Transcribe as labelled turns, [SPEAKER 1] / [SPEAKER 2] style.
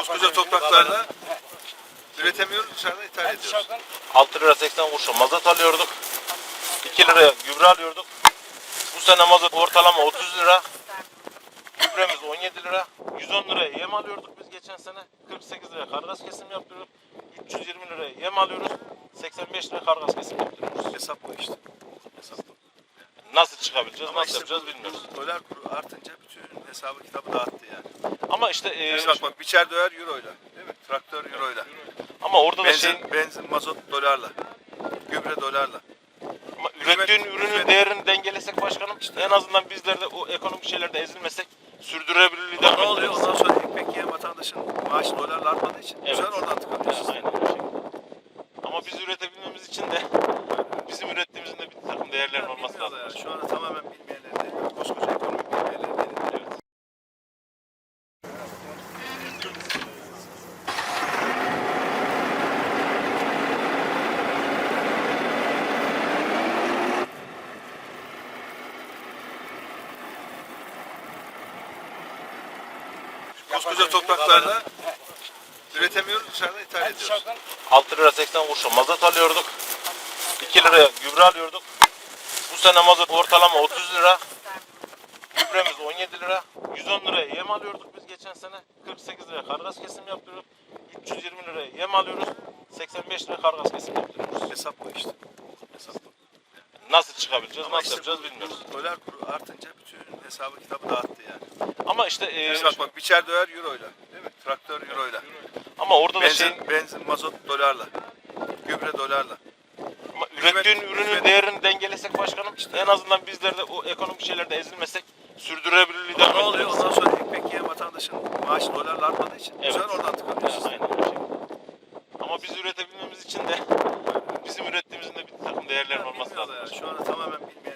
[SPEAKER 1] Koskoca topraklarla üretemiyoruz dışarıdan ithal ediyoruz.
[SPEAKER 2] 6 lira 80 kuruşa mazot alıyorduk. 2 liraya gübre alıyorduk. Bu sene mazot ortalama 30 lira. Gübremiz 17 lira. 110 liraya yem alıyorduk biz geçen sene. 48 liraya kargaz kesim yaptırıyorduk. 320 liraya yem alıyoruz. 85 liraya kargaz kesim yaptırıyoruz.
[SPEAKER 1] Hesap bu işte.
[SPEAKER 2] Çıkabileceğiz,
[SPEAKER 1] Ama
[SPEAKER 2] nasıl
[SPEAKER 1] işte
[SPEAKER 2] yapacağız
[SPEAKER 1] bu-
[SPEAKER 2] bilmiyoruz.
[SPEAKER 1] Dolar kuru artınca bütün hesabı kitabı dağıttı yani.
[SPEAKER 2] Ama işte e,
[SPEAKER 1] Mesela bak bak biçer döver euroyla. Değil mi? Traktör euroyla.
[SPEAKER 2] ama orada da şey
[SPEAKER 1] Benzin, benzin mazot dolarla. Gübre dolarla.
[SPEAKER 2] ama ürettiğin ürünün
[SPEAKER 1] hizmet-
[SPEAKER 2] değerini dengelesek başkanım en azından bizler de o ekonomik şeylerde ezilmesek sürdürülebilirliği de
[SPEAKER 1] Ne oluyor? Ondan sonra ekmek yiyen vatandaşın maaşı dolarla artmadığı için
[SPEAKER 2] Evet.
[SPEAKER 1] sefer oradan tıkanıyoruz.
[SPEAKER 2] Aynen öyle şey. Ama biz üretebilmemiz için de bizim ürettiğimizin de bir takım
[SPEAKER 1] Bilmiyorlar ya. Şu anda tamamen bilmeyenlerin elinde. Koskoca ekonomik bilmeyenlerin elinde.
[SPEAKER 2] Evet.
[SPEAKER 1] Koskoca topraklarla üretemiyoruz dışarıdan ithal ediyoruz.
[SPEAKER 2] 6 lira 80 kuruşa mazot alıyorduk. 2 liraya gübre alıyorduk. Bu sene mazot ortalama 30 lira. Gübremiz 17 lira. 110 liraya yem alıyorduk biz geçen sene. 48 liraya kargaz kesim yaptırıyorduk. 320 liraya yem alıyoruz. 85 liraya kargaz kesim yaptırıyoruz.
[SPEAKER 1] Hesap bu işte. Hesap bu.
[SPEAKER 2] Nasıl çıkabileceğiz,
[SPEAKER 1] Ama
[SPEAKER 2] nasıl
[SPEAKER 1] işte
[SPEAKER 2] yapacağız
[SPEAKER 1] bu-
[SPEAKER 2] bilmiyoruz.
[SPEAKER 1] Dolar kuru artınca bütün hesabı kitabı dağıttı yani.
[SPEAKER 2] Ama işte e,
[SPEAKER 1] Mesela bak biçer döver euroyla. Değil mi? Traktör euroyla.
[SPEAKER 2] ama orada da
[SPEAKER 1] Benzin,
[SPEAKER 2] şey
[SPEAKER 1] benzin mazot dolarla. Gübre dolarla.
[SPEAKER 2] Ama ürettiğin ürünün değerini dengelesek başkanım en azından bizler de o ekonomik şeylerde ezilmesek sürdürülebilirliği de
[SPEAKER 1] Ne oluyor? Ondan sonra ekmek yiyen vatandaşın maaşı dolarla artmadığı için
[SPEAKER 2] Evet.
[SPEAKER 1] sefer oradan tıkanıyoruz.
[SPEAKER 2] Aynen şey. Ama biz üretebilmemiz için de bizim ürettiğimizin de bir takım değerlerin olması lazım.
[SPEAKER 1] Bilmiyorlar ya. Şu anda tamamen bilmeyenlerin